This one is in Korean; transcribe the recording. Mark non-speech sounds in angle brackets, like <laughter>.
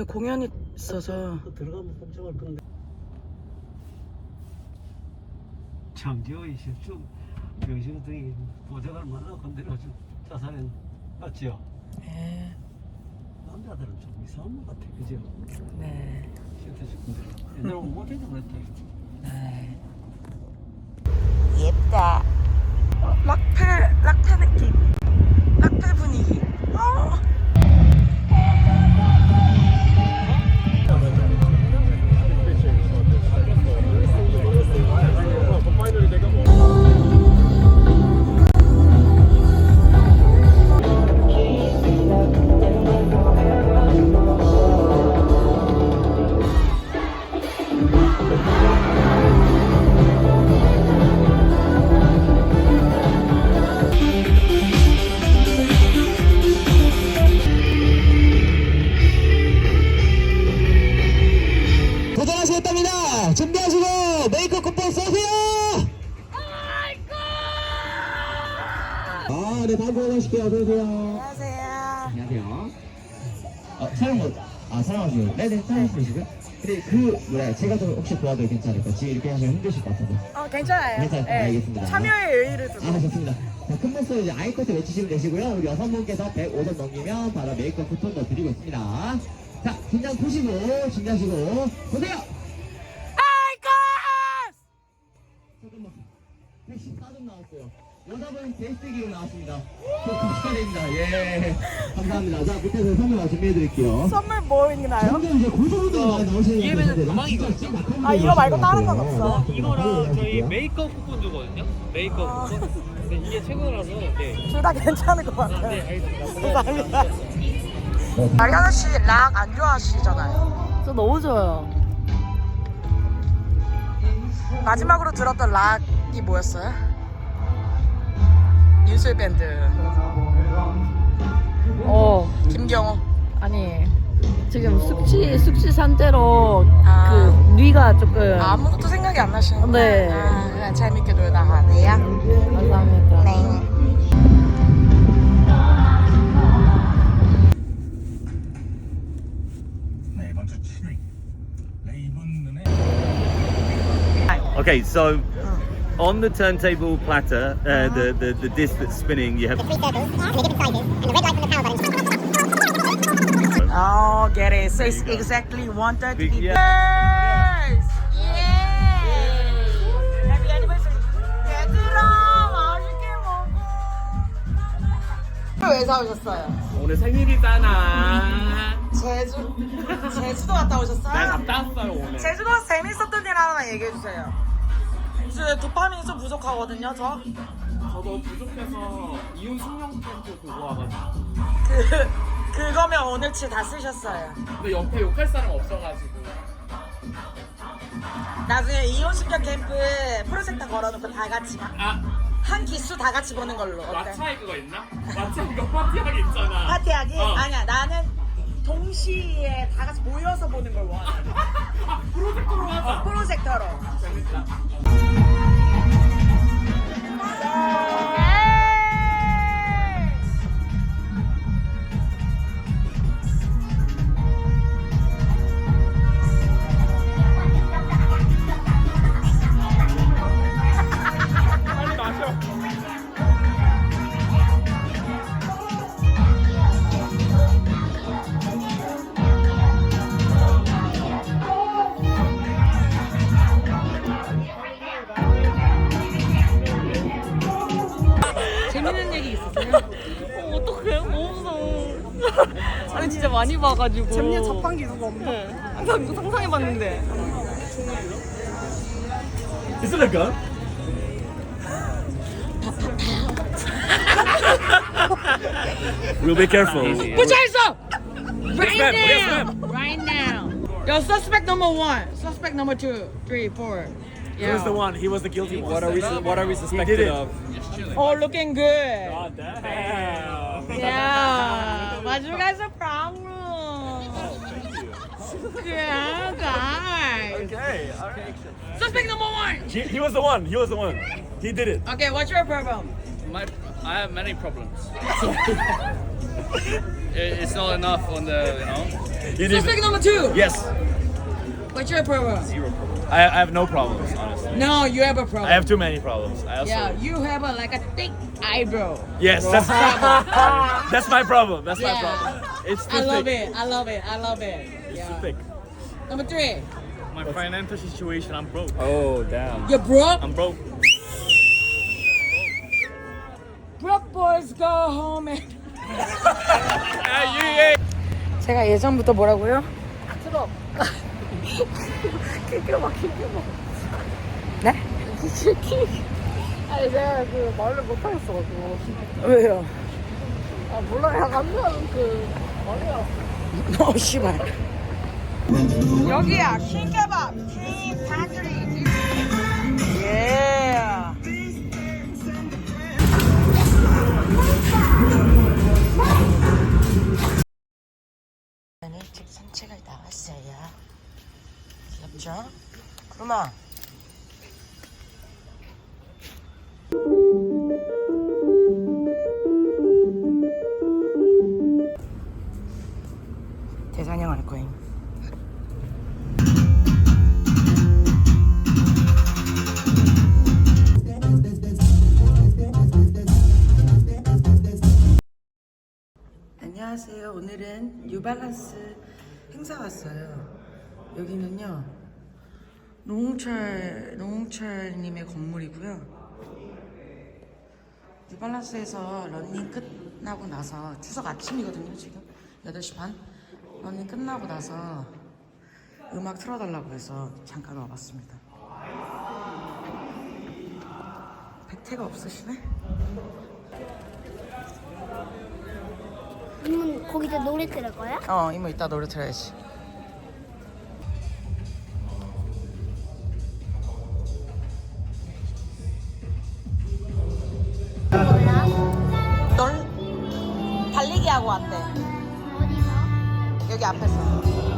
오늘 공연이 있어서 그 들어가면 꼼짝할 건데. 장지호이 실쭉 병신들이 보장을 말라 건드려가지고 자살은 맞지요? 네, 남자들은 좀 이상한 것 같아, 그죠? 네, 실태식분들 옛날에 못해도 그랬다. 네. 도전하시겠답니다. 준비하시고 메이크업 쿠폰 쏘세요. 아, 네, 다음 고하실게요 어서 오세요. 안녕하세요. 안녕하세요. 어, 촬영 뭐, 아, 촬영하시고. 네네, 촬영하시고요. 근데 그, 뭐야, 제가 좀 혹시 도와도 괜찮을까? 지금 이렇게 하시면 힘드실 것 같아서. 어 괜찮아요. 괜찮아요. 네. 알겠습니다. 참여의 의의를 두고. 아, 좋습니다. 자, 큰 목소리 이제 아이코트 외치시면 되시고요. 우리 여성분께서 105점 넘기면 바로 메이크업 쿠폰도 드리고 있습니다. 자, 긴장 푸시고, 준비하시고, 보세요! 아이코스! 잠깐만. 114점 나왔어요. 여자분 베이스기로 나왔습니다. 저 축하드립니다. 예. 감사합니다. 자, 밑에서 선물 준비해 드릴게요. 선물 뭐 있나요? 점점 이제 골드분들이 많이 나오시는 것 같은데. 가방이거든요. 아, 이거 말고 다른 건 없어? 이거랑 저희 메이크업 쿠폰 주거든요. 메이크업 쿠폰. 근데 이게 최고라서 네. 둘 다 괜찮을 것 아, 같아요. 네, 알겠습니다. <laughs> 감사합니다. 마리아나 씨락 안 좋아하시잖아요. 저 너무 좋아요. 마지막으로 들었던 락이 뭐였어요? 윤슬 밴드 어, 김경호. 아니 지금 숙취 숙취 상태로 아. 그 뇌가 조금 아무것도 생각이 안 나시는데 네. 아, 그냥 재밌게 놀다 가네요. 감사합니다. 네. Okay, so on the turntable platter, uh, the, the the disc that's spinning, you have Oh, get it. So it's exactly 130 Big- yeah. Yes. Happy anniversary. 얘들아, 맛있게 먹어. 왜 사오셨어요? 오늘 생일이잖아. 제주 제주도 갔다 오셨어요? 갔다 왔어요 오늘. 제주도 가서 재밌었던 일 하나만 얘기해 주세요. 저 도파민이 좀 부족하거든요, 저. 저도 부족해서 이혼 숙명 캠프 보고 와가지고. 그 그거면 오늘치 다 쓰셨어요. 근데 옆에 욕할 사람 없어가지고. 나중에 이혼 숙련 캠프 프로젝터 걸어놓고 다 같이 막 아 한 기수 다 같이 보는 걸로 어때? 마차에 그거 있나? 마차에 그거 파티하기 있잖아. 파티하기? 어. 아니야 나는 동시에 다 같이 모여서 보는 걸 원해 아, 프로젝터로 하자. 프로젝터로 재밌다. 빨 어, 어떡해? 너무 무서워. 아니 진짜 많이 봐가지고. 재민이 자판기 누가 없나? 네. 항상 이거 상상해봤는데. Is it a gun? we'll be careful. Up! Right ma'am. Yes, now! Right now! Yo, suspect number one, suspect number two, three, four. Yeah. Who's the one? He was the guilty one. What are we? What are we suspected of? Oh, looking good. God damn. Yeah. But you guys are problem. Yeah, <laughs> guys. Okay. Okay. Suspect number one. He, he was the one. He was the one. He did it. Okay, what's your problem? My, I have many problems. <laughs> It- it's not enough on the, you know. You need Suspect number two. yes. What's your problem? Zero problem. I, I have no problems, honestly. No, you have a problem. I have too many problems. I also, yeah, you have a, like a thick eyebrow. Yes, that's <laughs> that's my problem. That's my Yeah. problem. It's too I love thick. it. I love it. I love it. It's Yeah. too thick. Number three. My financial situation, I'm broke. Oh damn. You're broke. I'm broke. Broke boys go home and. Ah, yeah, yeah. 제가 예전부터 뭐라고요? 트럭. 킬겨 막 킬겨 막. 네? 아니 제가 그 말을 못 하겠어가지고. 왜요? 아 몰라 약간 그 머리가. 어 씨발. 여기야 킹케밥 킹 파트리 예 일찍 산책을 나왔어요. 귀엽죠? 구름아. 대사냥 할 거임. 안녕하세요. 오늘은 뉴발란스 행사 왔어요. 여기는요. 노홍철 노홍철님의 건물이고요. 뉴발란스에서 러닝 끝나고 나서 추석 아침이거든요. 지금 8시 반. 러닝 끝나고 나서 음악 틀어달라고 해서 잠깐 와봤습니다. 백태가 없으시네? 이문 거기다 노래 들을 거야? 어, 이모 이따 노래 들어야지. 하고 왔대 어디서? 여기 앞에서